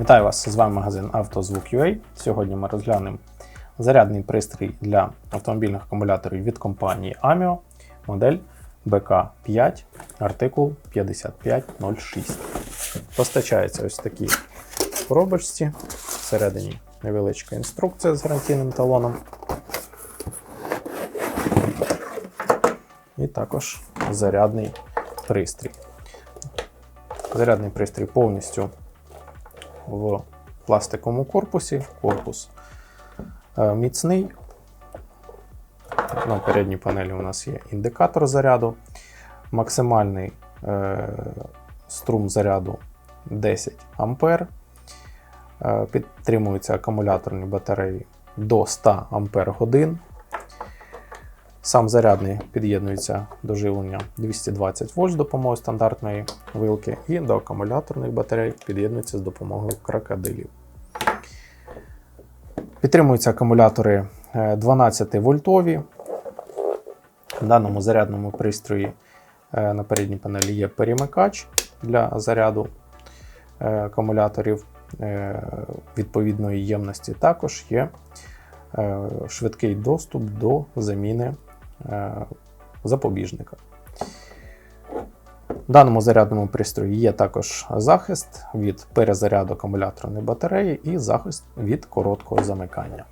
Вітаю вас! З вами магазин «Автозвук.UA». Сьогодні ми розглянемо зарядний пристрій для автомобільних акумуляторів від компанії AMIO, модель BK5, артикул 5506. Постачається ось такі коробочці. Всередині невеличка інструкція з гарантійним талоном. І також зарядний пристрій. Зарядний пристрій повністю в пластиковому корпусі. Корпус е, міцний. На передній панелі у нас є індикатор заряду. Максимальний е, струм заряду 10 А. Е, підтримуються акумуляторні батареї до 100 Ампер годин. Сам зарядний під'єднується до живлення 220 вольт з допомогою стандартної вилки, і до акумуляторних батарей під'єднується з допомогою крокодилів. Підтримуються акумулятори 12 вольтові. В даному зарядному пристрої е, на передній панелі є перемикач для заряду е, акумуляторів е, відповідної ємності. Також є швидкий доступ до заміни запобіжника. В даному зарядному пристрої є також захист від перезаряду акумуляторної батареї і захист від короткого замикання.